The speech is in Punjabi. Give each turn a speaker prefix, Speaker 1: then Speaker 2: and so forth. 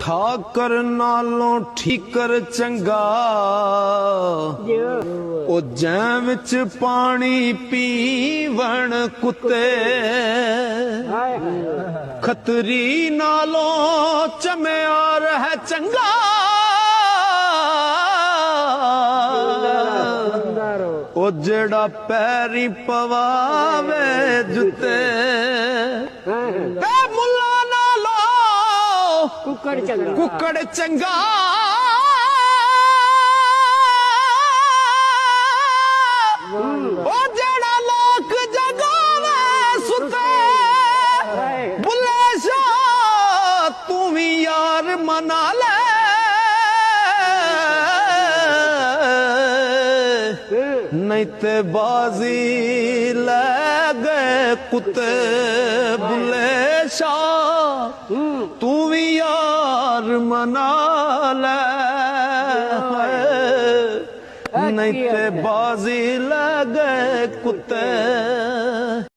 Speaker 1: ਠਾਕਰ ਨਾਲੋਂ ਠੀਕਰ ਚੰਗਾ। ਉਹ ਜੈ ਵਿੱਚ ਪਾਣੀ ਪੀਵਣ ਕੁੱਤੇ। ਖਤਰੀ ਨਾਲੋਂ ਚਮਿਆਰ ਹੈ ਚੰਗਾ। ਉਹ ਜਿਹੜਾ ਪੈਰੀ ਪਵਾਵੇ ਜੁੱਤੇ।
Speaker 2: ਕੁੱਕੜ ਚੰਗਾ
Speaker 1: ਕੁੱਕੜ ਚੰਗਾ ਉਹ ਜਿਹੜਾ ਲੋਕ ਜਗਾਵੇ ਸੁੱਤੇ ਬੁੱਲੇ ਸ਼ਾ ਤੂੰ ਵੀ ਯਾਰ ਮਨਾ ਲੈ ਨਹੀਂ ਤੇ ਬਾਜ਼ੀ ਲੈ ਗਏ ਕੁੱਤੇ ਬੁੱਲੇ ਯਾਰ ਮਨਾ ਲੈ। ਨਹੀਂ ਤੇ ਬਾਜ਼ੀ ਲੈ ਗਏ ਕੁੱਤੇ।